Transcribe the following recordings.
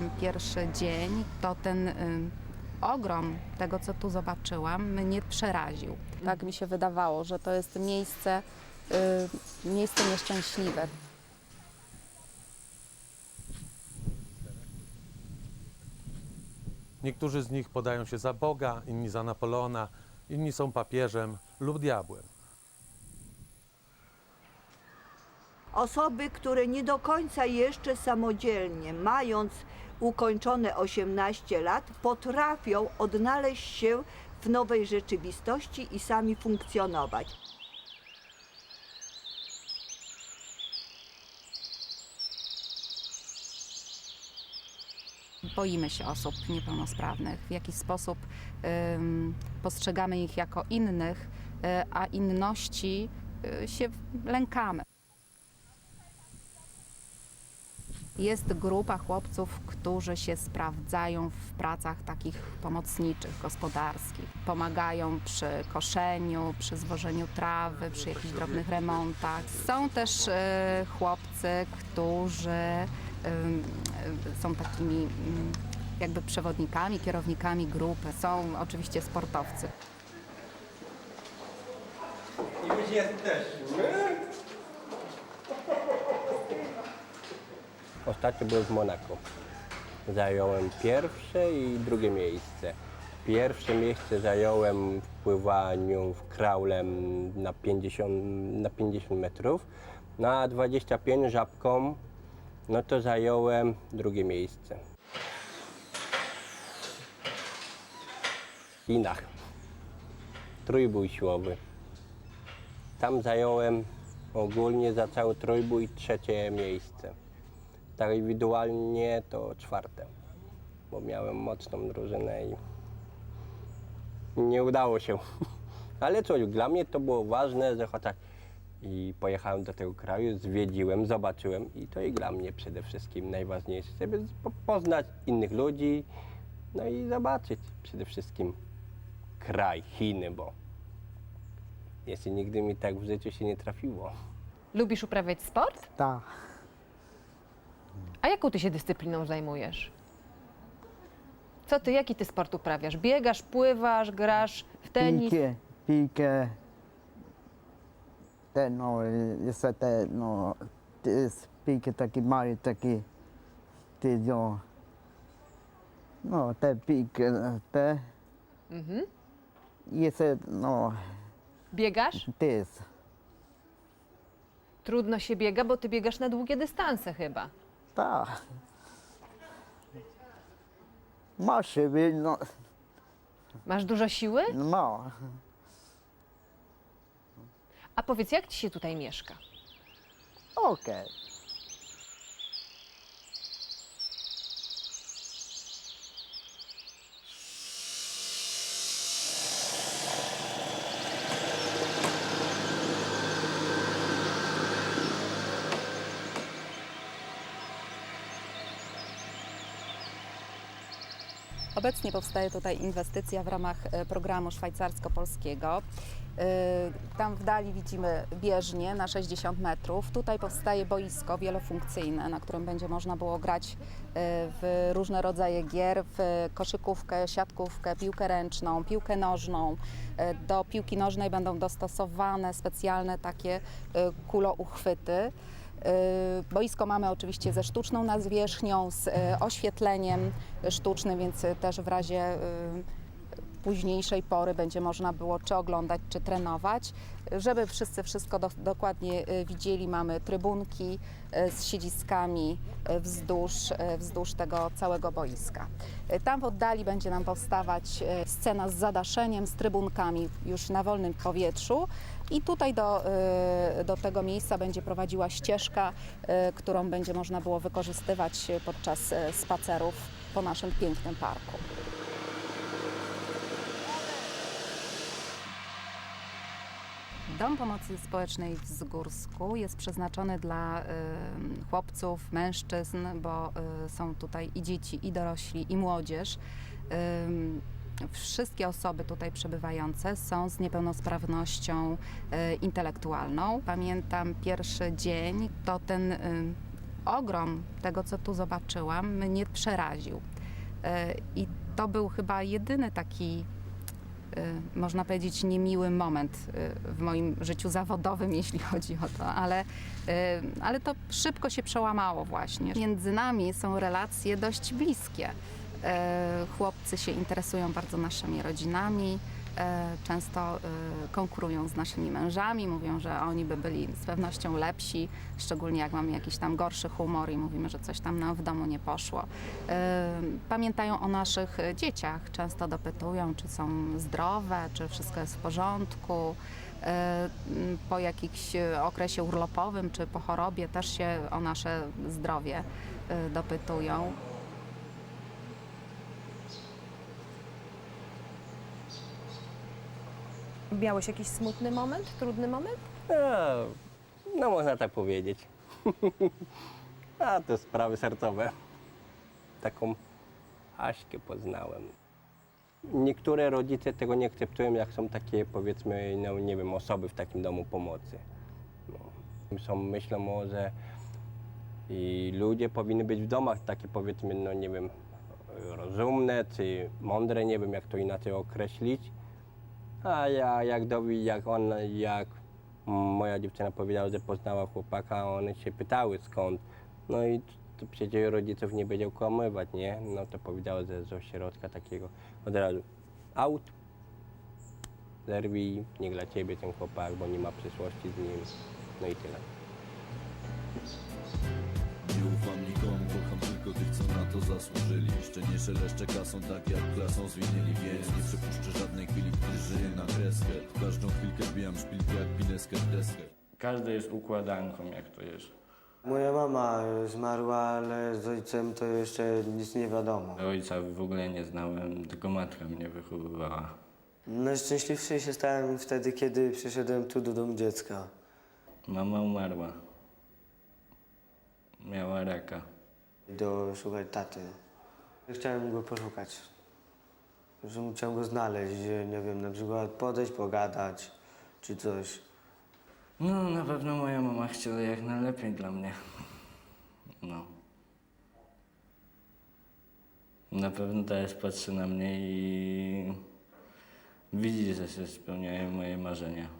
pamiętam pierwszy dzień, to ten y, ogrom tego, co tu zobaczyłam, mnie przeraził. Tak mi się wydawało, że to jest miejsce, y, miejsce nieszczęśliwe. Niektórzy z nich podają się za Boga, inni za Napoleona, inni są papieżem lub diabłem. Osoby, które nie do końca jeszcze samodzielnie, mając ukończone 18 lat, potrafią odnaleźć się w nowej rzeczywistości i sami funkcjonować. Boimy się osób niepełnosprawnych, w jaki sposób ym, postrzegamy ich jako innych, y, a inności y, się lękamy. Jest grupa chłopców, którzy się sprawdzają w pracach takich pomocniczych, gospodarskich. Pomagają przy koszeniu, przy zwożeniu trawy, przy jakichś drobnych remontach. Są też y, chłopcy, którzy y, są takimi ym, jakby przewodnikami, kierownikami grupy. Są oczywiście sportowcy. I my jesteśmy. Ostatnio byłem w Monako. Zająłem pierwsze i drugie miejsce. Pierwsze miejsce zająłem w pływaniu w kraulem na 50, na 50 metrów. Na 25 żabką, no to zająłem drugie miejsce. W Chinach. Trójbój siłowy. Tam zająłem ogólnie za cały trójbój trzecie miejsce. Tak indywidualnie to czwarte, bo miałem mocną drużynę i nie udało się. Ale coś, dla mnie to było ważne, że chociaż i pojechałem do tego kraju, zwiedziłem, zobaczyłem i to i dla mnie przede wszystkim najważniejsze, żeby po- poznać innych ludzi, no i zobaczyć przede wszystkim kraj, Chiny, bo jeszcze nigdy mi tak w życiu się nie trafiło. Lubisz uprawiać sport? Tak, A jaką ty się dyscypliną zajmujesz? Co ty, jaki ty sport uprawiasz? Biegasz, pływasz, grasz w tenis? piłkę, piłkę. Te, no, jest te, no, to jest piłkę taki mały, taki, ty, no, no, te piłkę, te, Mhm. jest, no, Biegasz? to jest, Trudno się biega, bo ty biegasz na długie dystanse chyba. Tak. Masz siebie, no, Masz dużo siły? no, A powiedz, jak ci się tutaj mieszka? okej. Obecnie powstaje tutaj inwestycja w ramach e, programu szwajcarsko-polskiego. E, Tam w dali widzimy bieżnię na 60 metrów. Tutaj powstaje boisko wielofunkcyjne, na którym będzie można było grać e, w różne rodzaje gier, w koszykówkę, siatkówkę, piłkę ręczną, piłkę nożną. Do piłki nożnej będą dostosowane specjalne takie kulouchwyty. Y, Boisko mamy oczywiście ze sztuczną nawierzchnią, z y, oświetleniem sztucznym, więc też w razie y, późniejszej pory będzie można było czy oglądać, czy trenować. Żeby wszyscy wszystko do, dokładnie widzieli, mamy trybunki z siedziskami wzdłuż, wzdłuż tego całego boiska. Tam w oddali będzie nam powstawać scena z zadaszeniem, z trybunkami już na wolnym powietrzu i tutaj do, y, do tego miejsca będzie prowadziła ścieżka, y, którą będzie można było wykorzystywać y, podczas y, spacerów po naszym pięknym parku. Dom Pomocy Społecznej w Zgórsku jest przeznaczony dla y, chłopców, mężczyzn, bo y, są tutaj i dzieci, i dorośli, i młodzież. Ym, Wszystkie osoby tutaj przebywające są z niepełnosprawnością y, intelektualną. Pamiętam pierwszy dzień, to ten y, ogrom tego, co tu zobaczyłam, mnie przeraził. E, I to był chyba jedyny taki, e, można powiedzieć, niemiły moment e, w moim życiu zawodowym, jeśli chodzi o to, ale, e, ale to szybko się przełamało właśnie. Między nami są relacje dość bliskie. E, Chłopcy się interesują bardzo naszymi rodzinami, e, często e, konkurują z naszymi mężami, mówią, że oni by byli z pewnością lepsi, szczególnie jak mamy jakiś tam gorszy humor i mówimy, że coś tam nam w domu nie poszło. Pamiętają o naszych dzieciach, często dopytują, czy są zdrowe, czy wszystko jest w porządku. Po jakimś okresie urlopowym czy po chorobie też się o nasze zdrowie dopytują. Miałeś jakiś smutny moment, trudny moment? No, no można tak powiedzieć. A to sprawy sercowe. Taką Aśkę poznałem. Niektóre rodzice tego nie akceptują, jak są takie, powiedzmy, no nie wiem, osoby w takim domu pomocy. No. Są, myślą, o, że i ludzie powinny być w domach takie, powiedzmy, no nie wiem, rozumne czy mądre, nie wiem jak to inaczej określić. A ja jak dowi, jak on, jak moja dziewczyna powiedziała, że poznała chłopaka, one się pytały skąd. No i to przecież rodziców nie będzie okłamywać, nie? No to powiedziała, że z ośrodka takiego od razu aut, zerwij, nie dla ciebie ten chłopak, bo nie ma przyszłości z nim. No i tyle. Co na to zasłużyli Jeszcze nie szeleszczę kasą tak jak klasą zwinęli Więc nie przepuszczę żadnej chwili, gdy żyję na kreskę W każdą chwilkę wbijam szpilkę jak pineskę w deskę Każdy jest układanką, jak to jest. Moja mama zmarła, ale z ojcem to jeszcze nic nie wiadomo. Ojca w ogóle nie znałem, tylko matka mnie wychowywała. Najszczęśliwszy się stałem wtedy, kiedy przyszedłem tu do domu dziecka. Mama umarła. Miała raka. Do szukać taty. Chciałem go poszukać. Że chciałem go znaleźć, nie wiem, na przykład podejść, pogadać, czy coś. No, na pewno moja mama chciała jak najlepiej dla mnie. No. Na pewno teraz patrzy na mnie i widzi, że się spełniają moje marzenia.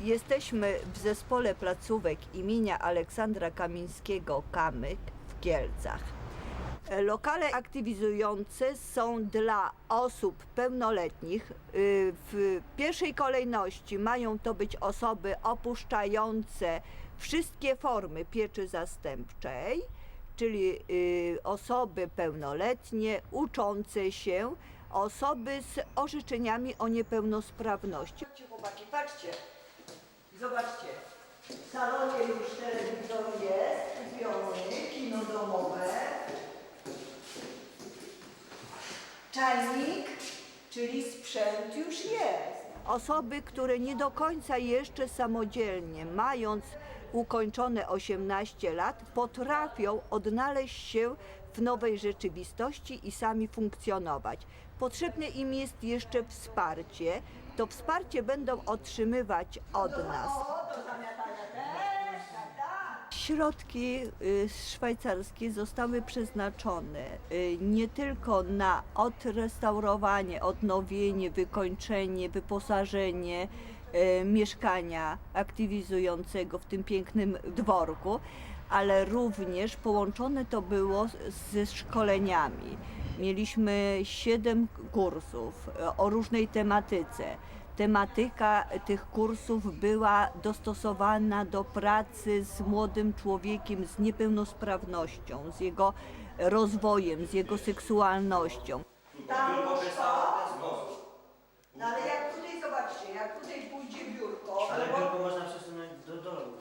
Jesteśmy w zespole placówek imienia Aleksandra Kamińskiego Kamyk w Kielcach. E, Lokale aktywizujące są dla osób pełnoletnich. Y, W pierwszej kolejności mają to być osoby opuszczające wszystkie formy pieczy zastępczej, czyli y, osoby pełnoletnie, uczące się, osoby z orzeczeniami o niepełnosprawności. Chłopaki, patrzcie, zobaczcie. W salonie już telewizor jest kupiony, kino domowe. Czajnik, czyli sprzęt już jest. Osoby, które nie do końca jeszcze samodzielnie, mając ukończone 18 lat, potrafią odnaleźć się w nowej rzeczywistości i sami funkcjonować. Potrzebne im jest jeszcze wsparcie. To wsparcie będą otrzymywać od nas. Środki y, szwajcarskie zostały przeznaczone y, nie tylko na odrestaurowanie, odnowienie, wykończenie, wyposażenie y, mieszkania aktywizującego w tym pięknym dworku, ale również połączone to było ze szkoleniami. Mieliśmy siedem kursów y, o różnej tematyce. Tematyka tych kursów była dostosowana do pracy z młodym człowiekiem z niepełnosprawnością, z jego rozwojem, z jego seksualnością. Tam no ale jak tutaj zobaczcie, jak tutaj pójdzie biurko, Ale biurko można przesunąć do dołu.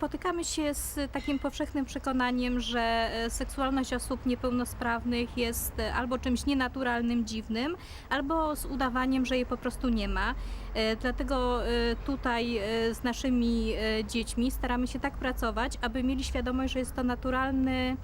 Spotykamy się z takim powszechnym przekonaniem, że e, seksualność osób niepełnosprawnych jest e, albo czymś nienaturalnym, dziwnym, albo z udawaniem, że jej po prostu nie ma. E, Dlatego tutaj z naszymi dziećmi staramy się tak pracować, aby mieli świadomość, że jest to naturalny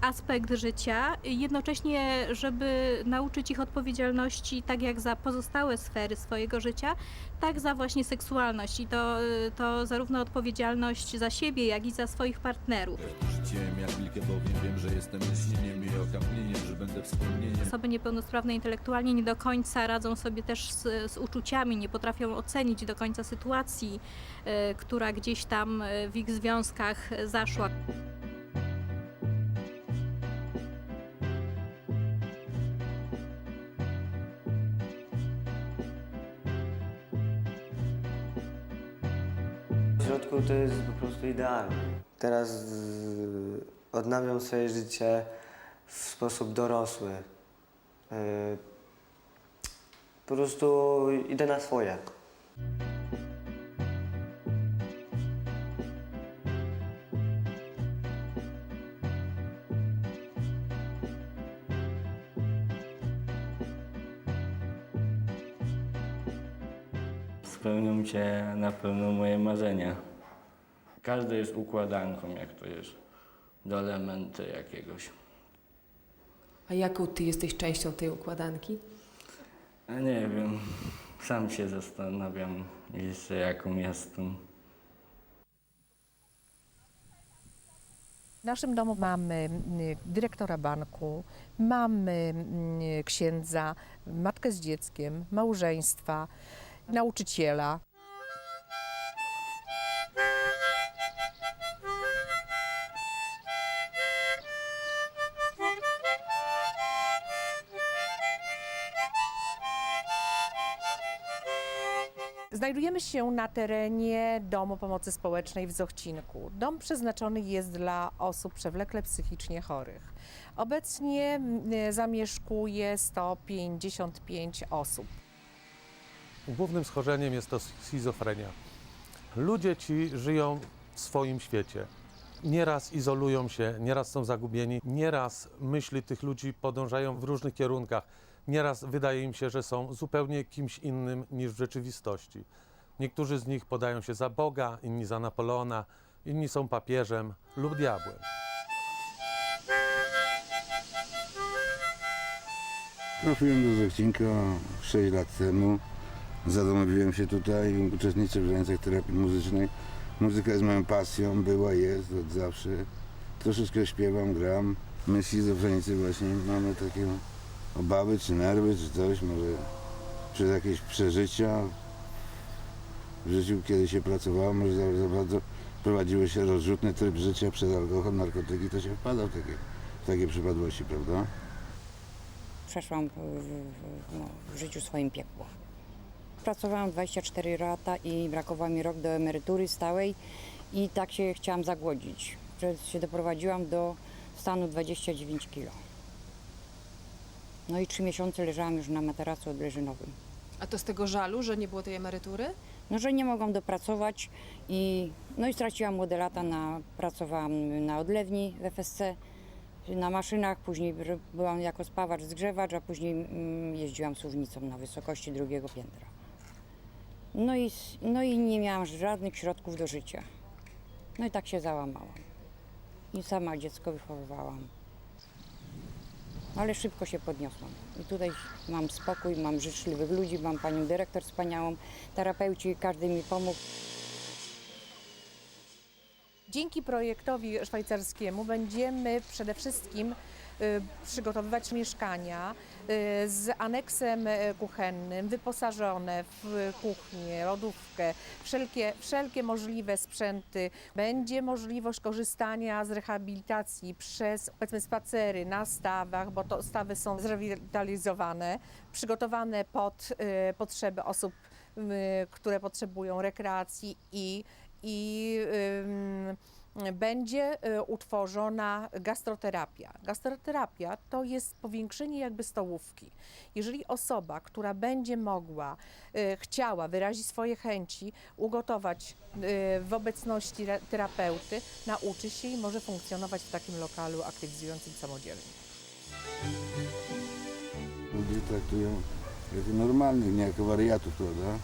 aspekt życia, jednocześnie, żeby nauczyć ich odpowiedzialności tak jak za pozostałe sfery swojego życia, tak za właśnie seksualność i to, to zarówno odpowiedzialność za siebie, jak i za swoich partnerów. Życiem jak wilkę bowiem wiem, że jestem lśnieniem i że będę wspomnieniem Osoby niepełnosprawne intelektualnie nie do końca radzą sobie też z, z uczuciami, nie potrafią ocenić do końca sytuacji, e, która gdzieś tam e, w ich związkach e, zaszła. Środku to jest po prostu idealne. Teraz odnawiam swoje życie w sposób dorosły. Y, po prostu idę na swoje. Spełnią się na pewno moje marzenia. Każdy jest układanką, jak to jest, do elementu jakiegoś. A jaką ty jesteś częścią tej układanki? A nie wiem, sam się zastanawiam jeszcze jaką jestem. W naszym domu mamy mm, dyrektora banku, mamy mm, księdza, matkę z dzieckiem, małżeństwa, nauczyciela. Znajdujemy się na terenie Domu Pomocy Społecznej w Zochcinku. Dom przeznaczony jest dla osób przewlekle psychicznie chorych. Obecnie mm, zamieszkuje 155 osób. Głównym schorzeniem jest to schizofrenia. Ludzie ci żyją w swoim świecie. Nieraz izolują się, nieraz są zagubieni, nieraz myśli tych ludzi podążają w różnych kierunkach, nieraz wydaje im się, że są zupełnie kimś innym niż w rzeczywistości. Niektórzy z nich podają się za Boga, inni za Napoleona, inni są papieżem lub diabłem. Trafiłem do Zechcinka 6 lat temu. Zadomowiłem się tutaj, uczestniczę w zajęciach terapii muzycznej. Muzyka jest moją pasją, była, jest od zawsze. Troszeczkę śpiewam, gram. My schizofrenicy właśnie mamy takie obawy, czy nerwy, czy coś, może przez jakieś przeżycia w życiu, kiedy się pracowało, może za, za bardzo prowadziło się rozrzutny tryb życia przez alkohol, narkotyki, to się wpada w takie, w takie przypadłości, prawda? przeszłam w, w, no, w życiu swoim piekło. Pracowałam 24 lata i brakowało mi rok do emerytury stałej i tak się chciałam zagłodzić. Że się doprowadziłam do stanu 29 kg. No i trzy miesiące leżałam już na materacu odleżynowym. A to z tego żalu, że nie było tej emerytury? No, że nie mogłam dopracować i, no i straciłam młode lata. Na, pracowałam na odlewni w FSC, na maszynach, później byłam jako spawacz, zgrzewacz, a później mm, jeździłam suwnicą na wysokości drugiego piętra. No i, no i nie miałam żadnych środków do życia. No i tak się załamałam. I sama dziecko wychowywałam. Ale szybko się podniosłam. I tutaj mam spokój, mam życzliwych ludzi, mam panią dyrektor wspaniałą, terapeuci, każdy mi pomógł. Dzięki projektowi szwajcarskiemu będziemy przede wszystkim y, przygotowywać mieszkania z aneksem y, kuchennym, wyposażone w kuchnię, lodówkę, wszelkie, wszelkie możliwe sprzęty. Będzie możliwość korzystania z rehabilitacji przez powiedzmy spacery na stawach, bo to stawy są zrewitalizowane, przygotowane pod y, potrzeby osób, y, które potrzebują rekreacji i i będzie y, utworzona gastroterapia. Gastroterapia to jest powiększenie jakby stołówki. Jeżeli osoba, która będzie mogła, y, chciała wyrazić swoje chęci, ugotować y, w obecności terapeuty, nauczy się i może funkcjonować w takim lokalu aktywizującym samodzielnie. Ludzie traktują jako normalnych, nie jako wariatów, prawda?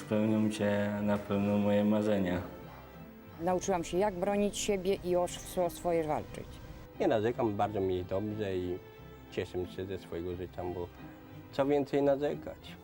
Spełnią się na pewno moje marzenia. Nauczyłam się, jak bronić siebie i o, swoje walczyć. Nie narzekam, bardzo mi jest dobrze i cieszę się ze swojego życia, bo co więcej narzekać.